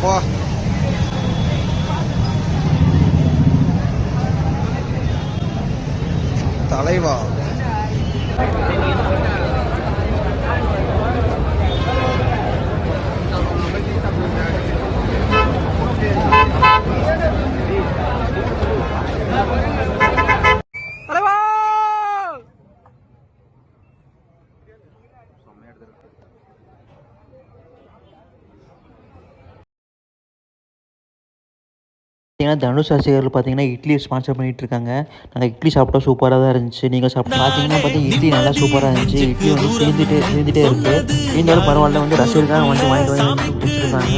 花打了一把。பார்த்தீங்கன்னா தனுஷ் ரசிகர்கள் பார்த்தீங்கன்னா இட்லி ஸ்பான்சர் பண்ணிட்டு இருக்காங்க நாங்கள் இட்லி சாப்பிட்டோம் சூப்பராக தான் இருந்துச்சு. நீங்கள் சாப்பிட்டு பார்த்தீங்கன்னா பார்த்தீங்கன்னா இட்லி நல்லா சூப்பராக இருந்துச்சு. இட்லி வந்து சேர்ந்துட்டே சேர்ந்துட்டே இருக்கு. இருந்தாலும் பரவாயில்ல வந்து ரசிகர்கள் வந்து வாங்கிட்டு வந்து கொடுத்துருக்காங்க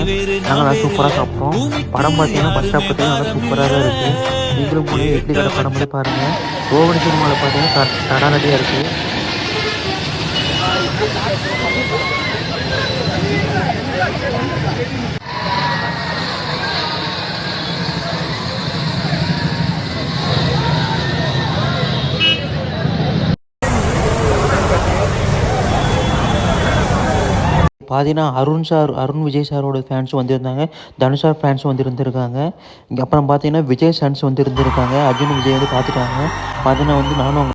நாங்கள் நல்லா சூப்பராக சாப்பிட்டோம். படம் பார்த்தீங்கன்னா ஃபஸ்ட் ஹாஃப் பார்த்தீங்கன்னா நல்லா சூப்பராக தான் இருக்குது நீங்களும் போய் இட்லி கடை படம் போய் பாருங்கள் கோவணி சினிமாவில் பார்த்தீங்கன்னா தடாலடியாக இருக்குது பார்த்தீங்கன்னா அருண் சார் அருண் விஜய் சாரோட ஃபேன்ஸும் வந்திருந்தாங்க தனுஷ் சார் ஃபேன்ஸும் வந்திருந்திருக்காங்க. இங்கே அப்புறம் பார்த்தீங்கன்னா விஜய் ஃபேன்ஸ் வந்து இருந்திருக்காங்க அர்ஜுன் விஜய் வந்து பார்த்துட்டாங்க பார்த்தீங்கன்னா வந்து நானும்